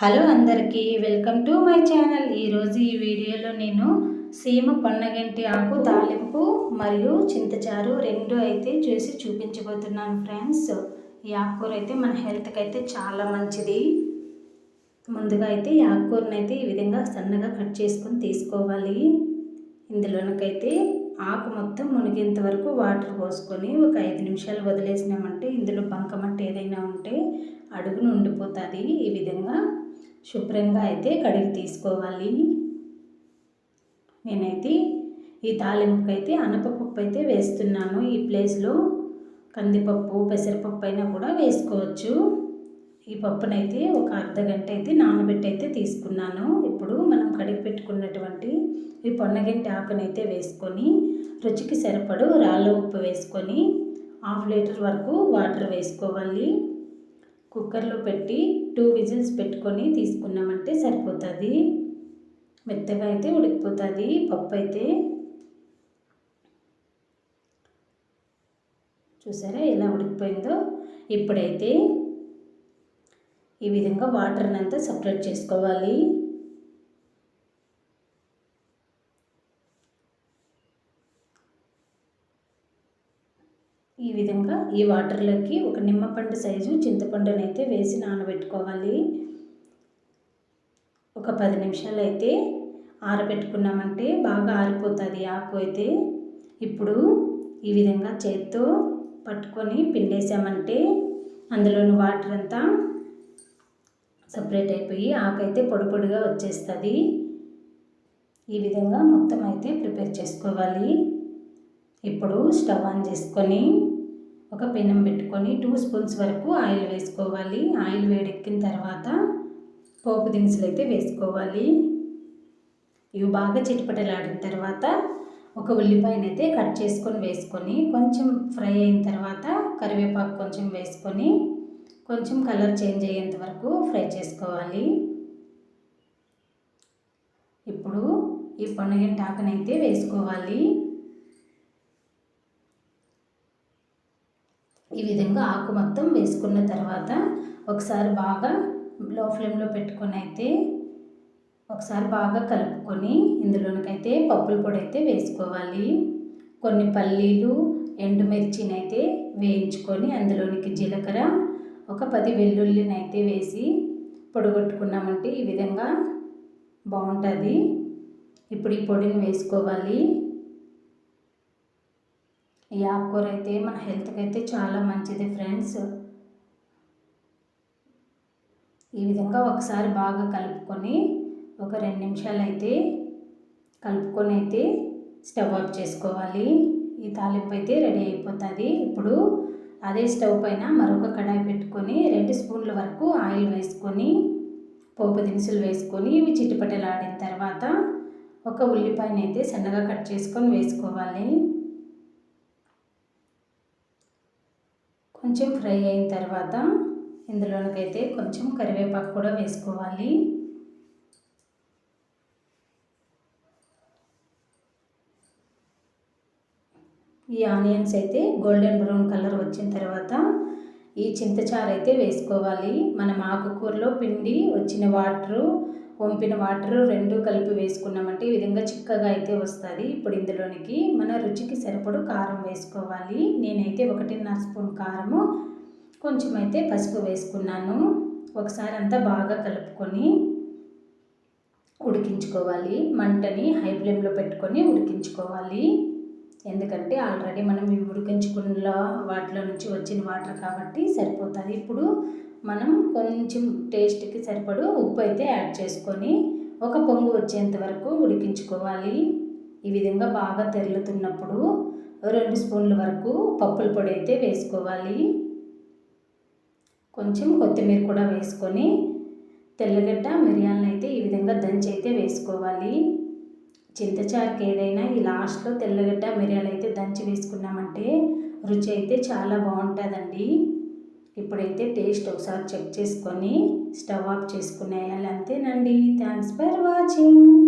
Hello అందరికీ welcome to my channel. ఈరోజు ఈ వీడియోలో నేను సీమ పొన్నగంటి ఆకు తాలింపు మరియు చింతచారు రెండు అయితే చూసి చూపించబోతున్నాను ఫ్రెండ్స్. ఈ ఆకుకూర అయితే మన హెల్త్కి అయితే చాలా మంచిది. ముందుగా అయితే ఈ ఆకుకూరని అయితే ఈ విధంగా సన్నగా కట్ చేసుకొని తీసుకోవాలి. ఇందులోనకైతే ఆకు మొత్తం మునిగేంత వరకు వాటర్ పోసుకొని ఒక ఐదు నిమిషాలు వదిలేసినామంటే ఇందులో బంకమట్టి ఏదైనా ఉంటే అడుగును ఉండిపోతుంది. ఈ విధంగా శుభ్రంగా అయితే కడిగి తీసుకోవాలి. నేనైతే ఈ తాలింపుకైతే అయితే అనపపప్పు అయితే వేస్తున్నాను. ఈ ప్లేస్లో కందిపప్పు పెసరపప్పు అయినా కూడా వేసుకోవచ్చు. ఈ పప్పునైతే ఒక అర్ధ గంట అయితే నానబెట్టి అయితే తీసుకున్నాను. ఇప్పుడు మనం కడిగి పెట్టుకున్నటువంటి ఈ పొన్నగంటి ఆకునైతే వేసుకొని రుచికి సరిపడు రాళ్ళ ఉప్పు వేసుకొని హాఫ్ లీటర్ వరకు వాటర్ వేసుకోవాలి. కుక్కర్లో పెట్టి టూ విజిల్స్ పెట్టుకొని తీసుకున్నామంటే సరిపోతుంది. మెత్తగా అయితే ఉడికిపోతుంది పప్పు అయితే. చూసారా ఎలా ఉడికిపోయిందో? ఇప్పుడైతే ఈ విధంగా వాటర్ని అంతా సపరేట్ చేసుకోవాలి. ఈ విధంగా ఈ వాటర్లోకి ఒక నిమ్మపండు సైజు చింతపండుని అయితే వేసి నానబెట్టుకోవాలి. ఒక పది నిమిషాలు అయితే ఆరబెట్టుకున్నామంటే బాగా ఆరిపోతుంది ఆకు అయితే. ఇప్పుడు ఈ విధంగా చేత్తో పట్టుకొని పిండేసామంటే అందులోని వాటర్ అంతా సపరేట్ అయిపోయి ఆకైతే పొడి పొడిగా వచ్చేస్తుంది. ఈ విధంగా మొత్తం అయితే ప్రిపేర్ చేసుకోవాలి. ఇప్పుడు స్టవ్ ఆన్ చేసుకొని ఒక పెనం పెట్టుకొని టూ స్పూన్స్ వరకు ఆయిల్ వేసుకోవాలి. ఆయిల్ వేడెక్కిన తర్వాత పోపు దినుసులు అయితే వేసుకోవాలి. ఇవి బాగా చిటపటలాడిన తర్వాత ఒక ఉల్లిపాయనైతే కట్ చేసుకొని వేసుకొని కొంచెం ఫ్రై అయిన తర్వాత కరివేపాకు కొంచెం వేసుకొని కొంచెం కలర్ చేంజ్ అయ్యేంత వరకు ఫ్రై చేసుకోవాలి. ఇప్పుడు ఈ పొన్నగింటి అయితే వేసుకోవాలి. ఈ విధంగా ఆకు మొత్తం వేసుకున్న తర్వాత ఒకసారి బాగా లో ఫ్లేమ్లో పెట్టుకొని అయితే ఒకసారి బాగా కలుపుకొని ఇందులోనికైతే పప్పుల పొడి అయితే వేసుకోవాలి. కొన్ని పల్లీలు ఎండుమిర్చిని అయితే వేయించుకొని అందులోనికి జీలకర్ర ఒక పది వెల్లుల్లినైతే వేసి పొడగొట్టుకున్నామంటే ఈ విధంగా బాగుంటుంది. ఇప్పుడు ఈ పొడిని వేసుకోవాలి. ఈ ఆకుకూర అయితే మన హెల్త్కి అయితే చాలా మంచిది ఫ్రెండ్స్. ఈ విధంగా ఒకసారి బాగా కలుపుకొని ఒక రెండు నిమిషాలు అయితే కలుపుకొని అయితే స్టవ్ ఆఫ్ చేసుకోవాలి. ఈ తాలింపు అయితే రెడీ అయిపోతుంది. ఇప్పుడు అదే స్టవ్ పైన మరొక కడాయి పెట్టుకొని రెండు స్పూన్ల వరకు ఆయిల్ వేసుకొని పోపు దినుసులు వేసుకొని ఇవి చిటిపటలాడిన తర్వాత ఒక ఉల్లిపాయని అయితే సన్నగా కట్ చేసుకొని వేసుకోవాలి. కొంచెం ఫ్రై అయిన తర్వాత ఇందులోనకైతే కొంచెం కరివేపాకు కూడా వేసుకోవాలి. ఈ ఆనియన్స్ అయితే గోల్డెన్ బ్రౌన్ కలర్ వచ్చిన తర్వాత ఈ చింతచారు అయితే వేసుకోవాలి. మనం ఆకుకూరలో పిండి వచ్చిన వాటరు వంపిన వాటర్ రెండు కలిపి వేసుకున్నామంటే ఈ విధంగా చిక్కగా అయితే వస్తుంది. ఇప్పుడు ఇందులోనికి మన రుచికి సరిపడు కారం వేసుకోవాలి. నేనైతే ఒకటిన్నర స్పూన్ కారము కొంచెం అయితే పసుపు వేసుకున్నాను. ఒకసారి అంతా బాగా కలుపుకొని ఉడికించుకోవాలి. మంటని హై ఫ్లేమ్లో పెట్టుకొని ఉడికించుకోవాలి. ఎందుకంటే ఆల్రెడీ మనం ఇవి ఉడికించుకున్న వాటిలో నుంచి వచ్చిన వాటర్ కాబట్టి సరిపోతుంది. ఇప్పుడు మనం కొంచెం టేస్ట్కి సరిపడు ఉప్పు అయితే యాడ్ చేసుకొని ఒక పొంగు వచ్చేంత వరకు ఉడికించుకోవాలి. ఈ విధంగా బాగా తెరులుతున్నప్పుడు రెండు స్పూన్ల వరకు పప్పుల పొడి అయితే వేసుకోవాలి. కొంచెం కొత్తిమీర కూడా వేసుకొని తెల్లగడ్డ మిరియాలను అయితే ఈ విధంగా దంచి అయితే వేసుకోవాలి. చింతచారుకి ఏదైనా ఈ లాస్ట్లో తెల్లగడ్డ మిరియాలు అయితే దంచి వేసుకున్నామంటే రుచి అయితే చాలా బాగుంటుందండి. ఇప్పుడైతే టేస్ట్ ఒకసారి చెక్ చేసుకొని స్టవ్ ఆఫ్ చేసుకునేయాలి. అంతేనండి. Thanks for watching.